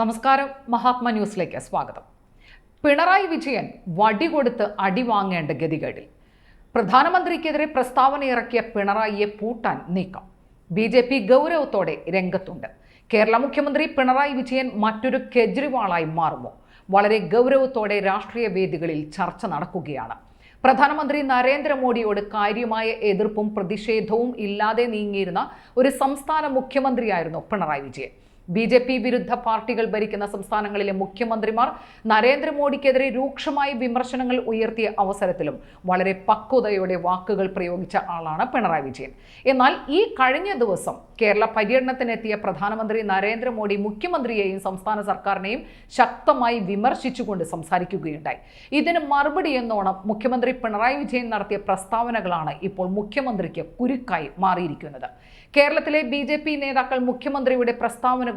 നമസ്കാരം. മഹാത്മ ന്യൂസിലേക്ക് സ്വാഗതം. പിണറായി വിജയൻ വടി കൊടുത്ത് അടി വാങ്ങേണ്ട ഗതികേടിൽ. പ്രധാനമന്ത്രിക്കെതിരെ പ്രസ്താവന ഇറക്കിയ പിണറായിയെ പൂട്ടാൻ നീക്കം. ബി ജെ പി ഗൗരവത്തോടെ രംഗത്തുണ്ട്. കേരള മുഖ്യമന്ത്രി പിണറായി വിജയൻ മറ്റൊരു കെജ്രിവാളായി മാറുമോ? വളരെ ഗൗരവത്തോടെ രാഷ്ട്രീയ വേദികളിൽ ചർച്ച നടക്കുകയാണ്. പ്രധാനമന്ത്രി നരേന്ദ്രമോദിയോട് കാര്യമായ എതിർപ്പും പ്രതിഷേധവും ഇല്ലാതെ നീങ്ങിയിരുന്ന ഒരു സംസ്ഥാന മുഖ്യമന്ത്രിയായിരുന്നു Pinarayi Vijayan. B J P വിരുദ്ധ പാർട്ടികൾ ഭരിക്കുന്ന സംസ്ഥാനങ്ങളിലെ മുഖ്യമന്ത്രിമാർ നരേന്ദ്രമോദിക്കെതിരെ രൂക്ഷമായി വിമർശനങ്ങൾ ഉയർത്തിയ അവസരത്തിലും വളരെ പക്വതയോടെ വാക്കുകൾ പ്രയോഗിച്ച ആളാണ് പിണറായി വിജയൻ. എന്നാൽ ഈ കഴിഞ്ഞ ദിവസം കേരള പര്യടനത്തിനെത്തിയ പ്രധാനമന്ത്രി നരേന്ദ്രമോദി മുഖ്യമന്ത്രിയെയും സംസ്ഥാന സർക്കാരിനെയും ശക്തമായി വിമർശിച്ചുകൊണ്ട് സംസാരിക്കുകയുണ്ടായി. ഇതിന് മറുപടി എന്നോണം മുഖ്യമന്ത്രി പിണറായി വിജയൻ നടത്തിയ പ്രസ്താവനകളാണ് ഇപ്പോൾ മുഖ്യമന്ത്രിക്ക് കുരുക്കായി മാറിയിരിക്കുന്നത്. കേരളത്തിലെ ബി നേതാക്കൾ മുഖ്യമന്ത്രിയുടെ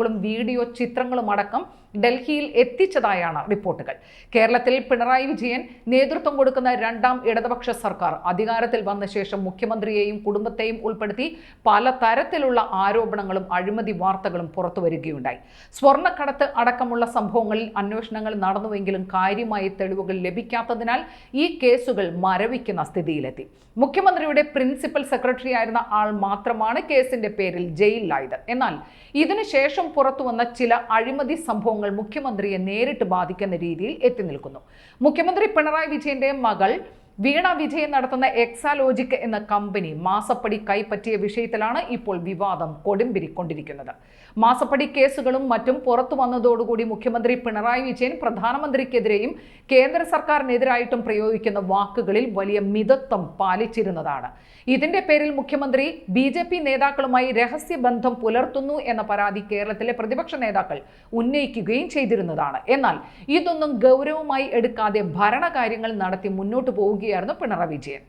പ്രസ്താവനകളും വീഡിയോ ചിത്രങ്ങളും അടക്കം ഡൽഹിയിൽ എത്തിച്ചതായാണ് റിപ്പോർട്ടുകൾ. കേരളത്തിൽ പിണറായി വിജയൻ നേതൃത്വം കൊടുക്കുന്ന രണ്ടാം ഇടതുപക്ഷ സർക്കാർ അധികാരത്തിൽ വന്ന ശേഷം മുഖ്യമന്ത്രിയെയും കുടുംബത്തെയും ഉൾപ്പെടുത്തി പല തരത്തിലുള്ള ആരോപണങ്ങളും അഴിമതി വാർത്തകളും പുറത്തുവരികയുണ്ടായി സ്വർണക്കടത്ത് അടക്കമുള്ള സംഭവങ്ങളിൽ അന്വേഷണങ്ങൾ നടന്നുവെങ്കിലും കാര്യമായ തെളിവുകൾ ലഭിക്കാത്തതിനാൽ ഈ കേസുകൾ മരവിക്കുന്ന സ്ഥിതിയിലെത്തി. മുഖ്യമന്ത്രിയുടെ പ്രിൻസിപ്പൽ സെക്രട്ടറി ആയിരുന്ന ആൾ മാത്രമാണ് കേസിന്റെ പേരിൽ ജയിലിലായത്. എന്നാൽ ഇതിനുശേഷം പുറത്തുവന്ന ചില അഴിമതി സംഭവങ്ങൾ മുഖ്യമന്ത്രിയെ നേരിട്ട് ബാധിക്കുന്ന രീതിയിൽ എത്തി നിൽക്കുന്നു. മുഖ്യമന്ത്രി പിണറായി വിജയന്റെ മകൾ വീണ വിജയൻ നടത്തുന്ന എക്സാലോജിക് എന്ന കമ്പനി മാസപ്പടി കൈപ്പറ്റിയ വിഷയത്തിലാണ് ഇപ്പോൾ വിവാദം കൊടുമ്പിരിക്കൊണ്ടിരിക്കുന്നത്. മാസപ്പടി കേസുകളും മറ്റും പുറത്തു വന്നതോടുകൂടി മുഖ്യമന്ത്രി പിണറായി വിജയൻ പ്രധാനമന്ത്രിക്കെതിരെയും കേന്ദ്ര സർക്കാരിനെതിരായിട്ടും പ്രയോഗിക്കുന്ന വാക്കുകളിൽ വലിയ മിതത്വം പാലിച്ചിരുന്നതാണ്. ഇതിന്റെ പേരിൽ മുഖ്യമന്ത്രി ബി ജെ പി നേതാക്കളുമായി രഹസ്യബന്ധം പുലർത്തുന്നു എന്ന പരാതി കേരളത്തിലെ പ്രതിപക്ഷ നേതാക്കൾ ഉന്നയിക്കുകയും ചെയ്തിരുന്നതാണ്. എന്നാൽ ഇതൊന്നും ഗൗരവമായി എടുക്കാതെ ഭരണകാര്യങ്ങൾ നടത്തി മുന്നോട്ട് പോവുകയായിരുന്നു പിണറായി വിജയൻ.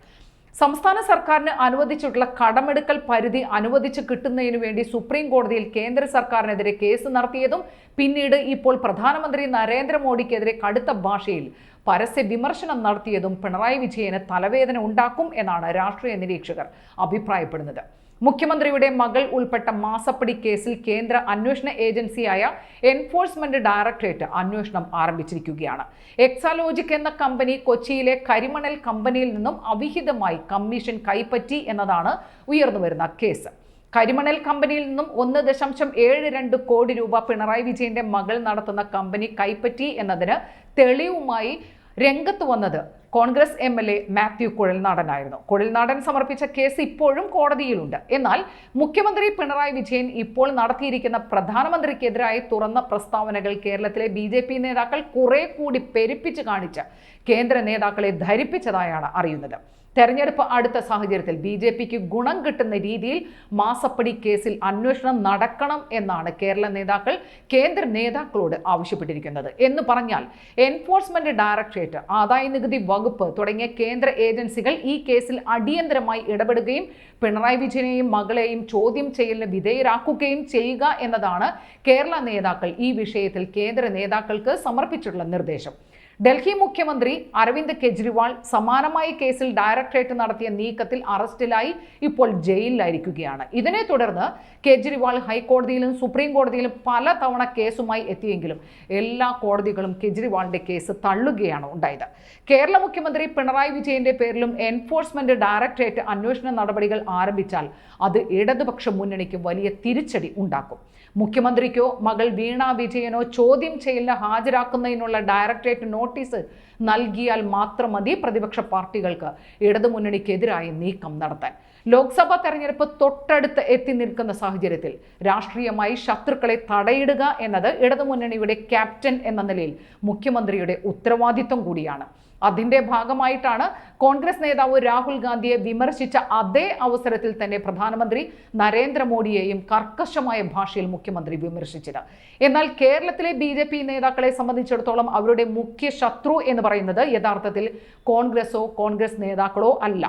സംസ്ഥാന സർക്കാരിന് അനുവദിച്ചിട്ടുള്ള കടമെടുക്കൽ പരിധി അനുവദിച്ച് കിട്ടുന്നതിനു വേണ്ടി സുപ്രീം കോടതിയിൽ കേന്ദ്ര സർക്കാരിനെതിരെ കേസ് നടത്തിയതും പിന്നീട് ഇപ്പോൾ പ്രധാനമന്ത്രി നരേന്ദ്രമോദിക്കെതിരെ കടുത്ത ഭാഷയിൽ പരസ്യ വിമർശനം നടത്തിയതും പിണറായി വിജയന് തലവേദന ഉണ്ടാക്കും എന്നാണ് രാഷ്ട്രീയ നിരീക്ഷകർ അഭിപ്രായപ്പെടുന്നത്. മുഖ്യമന്ത്രിയുടെ മകൾ ഉൾപ്പെട്ട മാസപ്പടി കേസിൽ കേന്ദ്ര അന്വേഷണ ഏജൻസിയായ എൻഫോഴ്സ്മെന്റ് ഡയറക്ടറേറ്റ് അന്വേഷണം ആരംഭിച്ചിരിക്കുകയാണ്. എക്സാലോജിക് എന്ന കമ്പനി കൊച്ചിയിലെ കരിമണൽ കമ്പനിയിൽ നിന്നും അവിഹിതമായി കമ്മീഷൻ കൈപ്പറ്റി എന്നതാണ് ഉയർന്നുവരുന്ന കേസ്. കരിമണൽ കമ്പനിയിൽ നിന്നും ഒന്ന് ദശാംശം ഏഴ് രണ്ട് കോടി രൂപ പിണറായി വിജയന്റെ മകൾ നടത്തുന്ന കമ്പനി കൈപ്പറ്റി എന്നതിന് തെളിവുമായി രംഗത്ത് വന്നത് Congress M L A Mathew കുഴൽനാടനായിരുന്നു. Kuzhalnadan സമർപ്പിച്ച കേസ് ഇപ്പോഴും കോടതിയിലുണ്ട്. എന്നാൽ മുഖ്യമന്ത്രി പിണറായി വിജയൻ ഇപ്പോൾ നടത്തിയിരിക്കുന്ന പ്രധാനമന്ത്രിക്കെതിരായി തുറന്ന പ്രസ്താവനകൾ കേരളത്തിലെ ബി ജെ പി നേതാക്കൾ കുറെ കൂടി പെരുപ്പിച്ച് കാണിച്ച് കേന്ദ്ര നേതാക്കളെ ധരിപ്പിച്ചതായാണ് അറിയുന്നത്. തെരഞ്ഞെടുപ്പ് അടുത്ത സാഹചര്യത്തിൽ ബി ജെ പിക്ക് ഗുണം കിട്ടുന്ന രീതിയിൽ മാസപ്പടി കേസിൽ അന്വേഷണം നടക്കണം എന്നാണ് കേരള നേതാക്കൾ കേന്ദ്ര നേതാക്കളോട് ആവശ്യപ്പെട്ടിരിക്കുന്നത്. എന്ന് പറഞ്ഞാൽ എൻഫോഴ്സ്മെന്റ് ഡയറക്ടറേറ്റ് ആദായ നികുതി വകുപ്പ് തുടങ്ങിയ കേന്ദ്ര ഏജൻസികൾ ഈ കേസിൽ അടിയന്തരമായി ഇടപെടുകയും പിണറായി വിജയനെയും മകളെയും ചോദ്യം ചെയ്യലിന് വിധേയരാക്കുകയും ചെയ്യുക എന്നതാണ് കേരള നേതാക്കൾ ഈ വിഷയത്തിൽ കേന്ദ്ര നേതാക്കൾക്ക് സമർപ്പിച്ചിട്ടുള്ള നിർദ്ദേശം. ഡൽഹി മുഖ്യമന്ത്രി അരവിന്ദ് കെജ്രിവാൾ സമാനമായ കേസിൽ ഡയറക്ടറേറ്റ് നടത്തിയ നീക്കത്തിൽ അറസ്റ്റിലായി ഇപ്പോൾ ജയിലിലായിരിക്കുകയാണ്. ഇതിനെ തുടർന്ന് കെജ്രിവാൾ ഹൈക്കോടതിയിലും സുപ്രീം കോടതിയിലും പല തവണ കേസുമായി എത്തിയെങ്കിലും എല്ലാ കോടതികളും കെജ്രിവാളിന്റെ കേസ് തള്ളുകയാണ് ഉണ്ടായത്. കേരള മുഖ്യമന്ത്രി പിണറായി വിജയന്റെ പേരിലും എൻഫോഴ്സ്മെന്റ് ഡയറക്ടറേറ്റ് അന്വേഷണ നടപടികൾ ആരംഭിച്ചാൽ അത് ഇടതുപക്ഷ മുന്നണിക്ക് വലിയ തിരിച്ചടി ഉണ്ടാക്കും. മുഖ്യമന്ത്രിക്കോ മകൾ വീണ വിജയനോ ചോദ്യം ചെയ്യലിന് ഹാജരാക്കുന്നതിനുള്ള ഡയറക്ടറേറ്റ് നോട്ടീസ് നൽകിയാൽ മാത്രം മതി പ്രതിപക്ഷ പാർട്ടികൾക്ക് ഇടതുമുന്നണിക്കെതിരായി നീക്കം നടത്താൻ. ലോക്സഭാ തെരഞ്ഞെടുപ്പ് തൊട്ടടുത്ത് എത്തി നിൽക്കുന്ന സാഹചര്യത്തിൽ രാഷ്ട്രീയമായി ശത്രുക്കളെ തടയിടുക എന്നത് ഇടതുമുന്നണിയുടെ ക്യാപ്റ്റൻ എന്ന നിലയിൽ മുഖ്യമന്ത്രിയുടെ ഉത്തരവാദിത്വം കൂടിയാണ്. അതിന്റെ ഭാഗമായിട്ടാണ് കോൺഗ്രസ് നേതാവ് രാഹുൽ ഗാന്ധിയെ വിമർശിച്ച അതേ അവസരത്തിൽ തന്നെ പ്രധാനമന്ത്രി നരേന്ദ്രമോദിയെയും കർക്കശമായ ഭാഷയിൽ മുഖ്യമന്ത്രി വിമർശിച്ചത്. എന്നാൽ കേരളത്തിലെ ബി ജെ പി നേതാക്കളെ സംബന്ധിച്ചിടത്തോളം അവരുടെ മുഖ്യ ശത്രു എന്ന് പറയുന്നത് യഥാർത്ഥത്തിൽ കോൺഗ്രസോ കോൺഗ്രസ് നേതാക്കളോ അല്ല.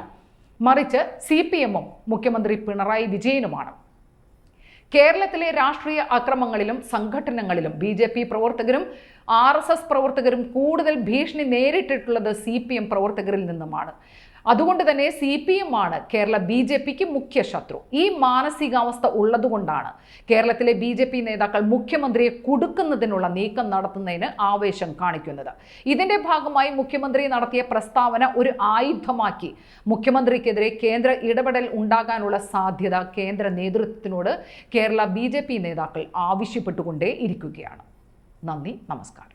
മറിച്ച് സി പി എമ്മും മുഖ്യമന്ത്രി പിണറായി വിജയനുമാണ്. കേരളത്തിലെ രാഷ്ട്രീയ അക്രമങ്ങളിലും സംഘടനകളിലും ബി ജെ പി പ്രവർത്തകരും ആർ എസ് എസ് പ്രവർത്തകരും കൂടുതൽ ഭീഷണി നേരിട്ടിട്ടുള്ളത് സി പി എം പ്രവർത്തകരിൽ നിന്നുമാണ്. അതുകൊണ്ട് തന്നെ സി പി എം ആണ് കേരള ബി ജെ പിക്ക് മുഖ്യ ശത്രു. ഈ മാനസികാവസ്ഥ ഉള്ളതുകൊണ്ടാണ് കേരളത്തിലെ ബി ജെ പി നേതാക്കൾ മുഖ്യമന്ത്രിയെ കുടുക്കുന്നതിനുള്ള നീക്കം നടത്തുന്നതിന് ആവേശം കാണിക്കുന്നത്. ഇതിന്റെ ഭാഗമായി മുഖ്യമന്ത്രി നടത്തിയ പ്രസ്താവന ഒരു ആയുധമാക്കി. മുഖ്യമന്ത്രിക്കെതിരെ കേന്ദ്ര ഇടപെടൽ ഉണ്ടാകാനുള്ള സാധ്യത കേന്ദ്ര നേതൃത്വത്തിനോട് കേരള ബി നേതാക്കൾ ആവശ്യപ്പെട്ടുകൊണ്ടേ ഇരിക്കുകയാണ് നന്ദി നമസ്കാരം.